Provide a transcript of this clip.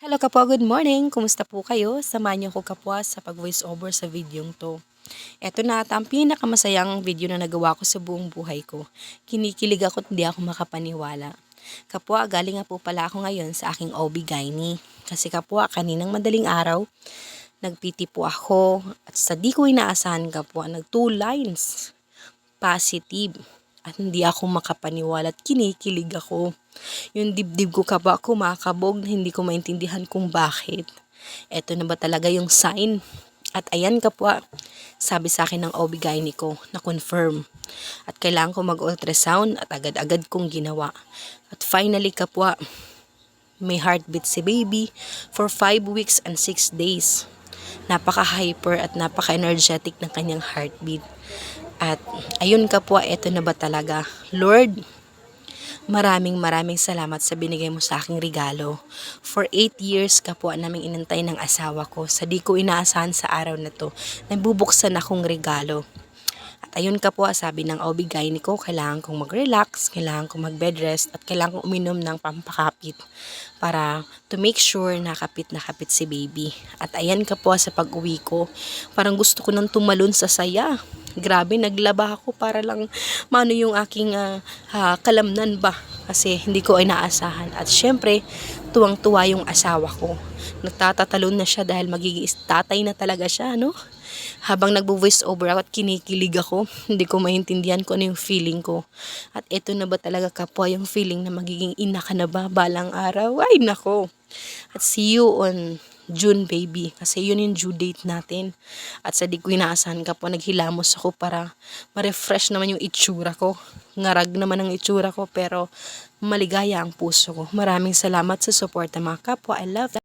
Hello kapwa, good morning! Kumusta po kayo? Samahan niyo ko kapwa sa pag-voice over sa videong to. Ito na at ang pinakamasayang video na nagawa ko sa buong buhay ko. Kinikilig ako at hindi ako makapaniwala. Kapwa, galing nga po pala ako ngayon sa aking OB gynae. Kasi kapwa, kaninang madaling araw, nagpiti po ako at sa di ko inaasahan kapwa, nag two lines positive. At hindi ako makapaniwala at kinikilig ako. Yung dibdib ko kaba kumakabog na hindi ko maintindihan kung bakit. Eto na ba talaga yung sign? At ayan kapwa, sabi sa akin ng OB gynae ko na confirm. At kailangan ko mag-ultrasound at agad-agad kong ginawa. At finally kapwa, may heartbeat si baby for 5 weeks and 6 days. Napaka-hyper at napaka-energetic ng kanyang heartbeat. At ayun kapwa, eto na ba talaga? Lord, maraming maraming salamat sa binigay mo sa aking regalo. For 8 years kapwa naming inantay ng asawa ko. Sa di ko inaasahan sa araw na to, nabubuksan akong regalo. At ayun kapwa, sabi ng OB gynae ko, kailangan kong mag-relax, kailangan kong mag-bed rest, at kailangan kong uminom ng pampakapit para to make sure na kapit na kapit si baby. At ayan kapwa sa pag-uwi ko, parang gusto ko nang tumalon sa saya. Grabe, naglaba ako para lang mano yung aking ah, ah, kalamnan ba. Kasi hindi ko inaasahan. At syempre, tuwang-tuwa yung asawa ko. Nagtatatalon na siya dahil magiging tatay na talaga siya, no? Habang nagbo-voice over ako at kinikilig ako, hindi ko maintindihan kung ano yung feeling ko. At eto na ba talaga kapwa yung feeling na magiging ina ka na ba balang araw? Ay, nako. At see you on June, baby. Kasi yun yung due date natin. At sa di ko inaasahan kapwa naghilamos ako para ma-refresh naman yung itsura ko. Ngarag naman ang itsura ko pero maligaya ang puso ko. Maraming salamat sa support mga kapwa. I love that.